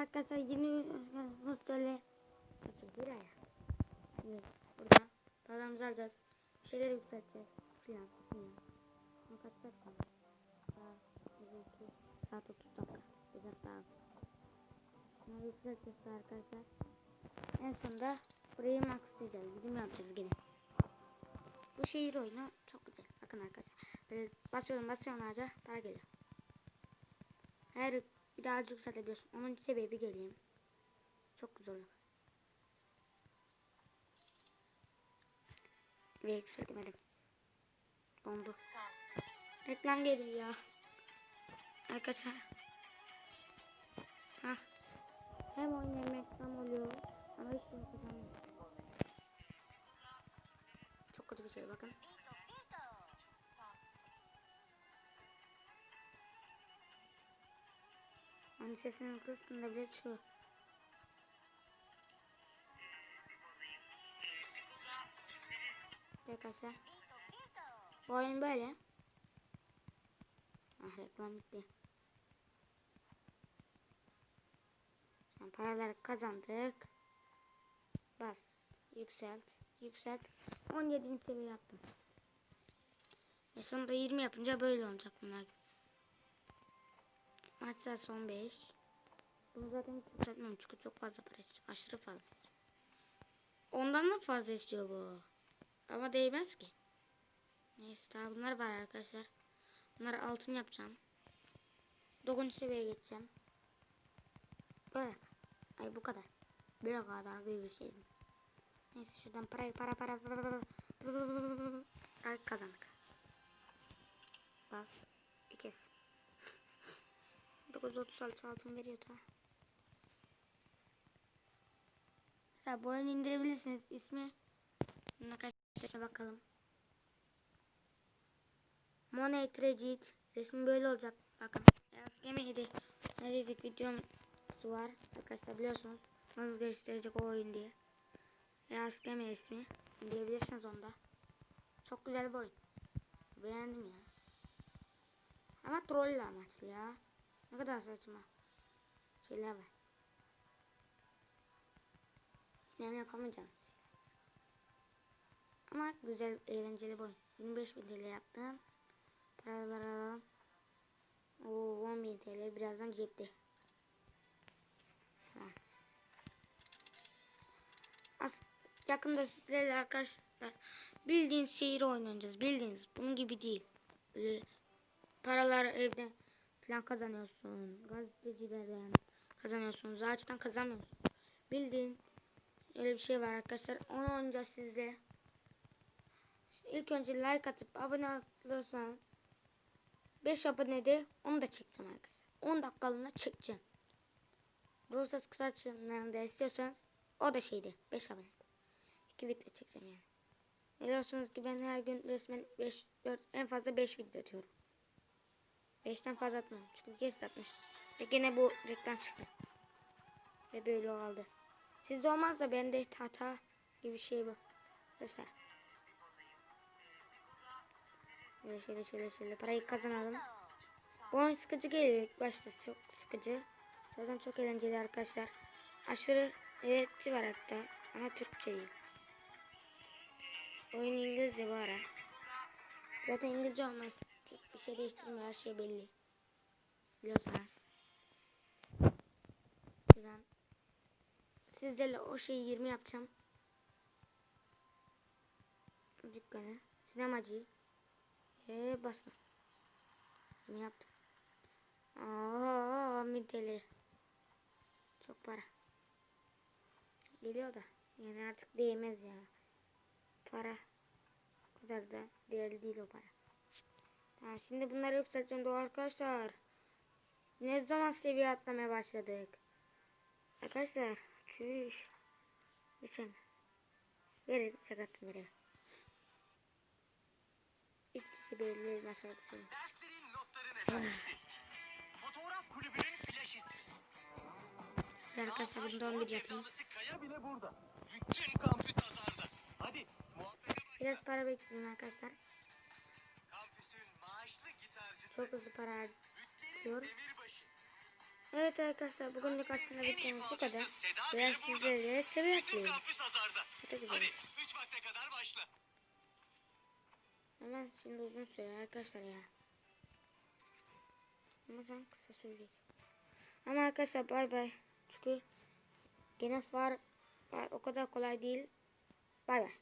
arkadaşlar 20 TL. Kaçı buraya. Şimdi burada paramızı alacağız. Bir şeyler yükselteceğiz. Filan. Ne kaç saat kaldı? Saat 30 dakika. Biraz daha. Bunları yükselteceğiz arkadaşlar. En sonunda burayı maxlayacağız. Bizim yapacağız yine. Bu şehir oyunu çok güzel. Bakın arkadaşlar. Böyle basıyorum basıyorum ağaca para geliyor. Her bir daha azıcık yükseltebiliyorsun. Onun sebebi geleyim. Çok güzel oluyor. Ve yükseltemedim. Dondu. Reklam geliyor ya. Arkadaşlar. Hah. Hem oyun hem reklam oluyor. Ama hiç kazanmıyor. Çok kötü bir şey bakın. Hani sesinin kıstığında bile çıkıyor. Arkadaşlar. Bu oyun böyle. Ah reklam bitti. Şimdi paraları kazandık. Bas. Yükselt. Yükselt. 17. seviye yaptım. Ve sonunda 20 yapınca böyle olacak bunlar. Maçlar son 5. Bunu zaten hiç yükseltmem çünkü çok fazla para istiyor. Aşırı fazla istiyor. Ondan da fazla istiyor bu. Ama değmez ki. Neyse daha bunlar var arkadaşlar. Bunları altın yapacağım. 9. seviyeye geçeceğim. Böyle. Ay bu kadar. Bir kadar bir şey. Neyse şuradan parayı para para para para para para kazandık. Bas. Bir kez. 936 altın veriyor da. Mesela bu oyunu indirebilirsiniz. İsmi ne kaçta bakalım. Monet Regit. Resmi böyle olacak. Bakın. Gemiydi. Ne dedik videom var. Arkadaşlar biliyorsunuz. Nasıl gösterecek o oyun diye. Yaz gemi ismi. Diyebilirsiniz onda. Çok güzel bir oyun. Beğendim ya. Ama troll amaçlı ya. Ne kadar saçma. Şeyler var. Yani yapamayacağınız şeyler. Ama güzel, eğlenceli oyun. 25 bin TL yaptım. Paraları alalım. Oo 10 bin TL birazdan cepte. As yakında sizlerle arkadaşlar bildiğiniz şehir oynayacağız. Bildiğiniz bunun gibi değil. Paralar evde falan kazanıyorsun. Gazetecilerden kazanıyorsunuz. Ağaçtan kazanmıyorsun. Bildiğin öyle bir şey var arkadaşlar. Onu oynayacağız sizle. İlk önce like atıp abone olursanız 5 abonede onu da çekeceğim arkadaşlar. 10 dakikalığına çekeceğim. Brosas kısaçlarında istiyorsanız o da şeydi. 5 abone. 2 video çekeceğim yani. Biliyorsunuz ki ben her gün resmen 5 4 en fazla 5 video atıyorum. 5'ten fazla atmam. Çünkü geç atmıştım. Ve gene bu reklam çıktı. Ve böyle oldu. Sizde olmaz da bende hata gibi bir şey bu. Arkadaşlar. Şöyle şöyle şöyle şöyle parayı kazanalım. Bu oyun sıkıcı geliyor ilk başta çok sıkıcı. Sonradan çok eğlenceli arkadaşlar. Aşırı öğretici var hatta ama Türkçe değil. Oyun İngilizce bu ara. Zaten İngilizce olmaz. Bir şey değiştirmiyor her şey belli. Biliyorsunuz. Şuradan sizlerle o şeyi 20 yapacağım. Dükkanı. Sinemacıyı. Ve bastım. 20 yaptım. Aa, 1000 TL. Çok para. Geliyor da. Yani artık değmez ya. Para. O kadar da değerli değil o para. Tamam şimdi bunları yükselteceğim de arkadaşlar. Ne zaman seviye atlamaya başladık? Arkadaşlar. Çüş. Geçemez. Verin. Sakattım verin. İkisi belli masal senin. Derslerin notların efendisi. Fotoğraf kulübünün flash ismi. Arkadaşlar bunda 11 doğal yapayım. Kaya bile burada. Bütün kampüs pazarda. Hadi muhabbete. Biraz para bekliyorum arkadaşlar. Çok hızlı para demirbaşı. Evet arkadaşlar bugünlük aslında bittiğimiz bu kadar. Burada. sizlerle seviye atlayayım. Hadi 3 vakte kadar başla. Ama şimdi uzun sürer arkadaşlar ya. Ama sen kısa sürecek. Ama arkadaşlar bay bay. Çünkü gene var, var o kadar kolay değil. Bay bay.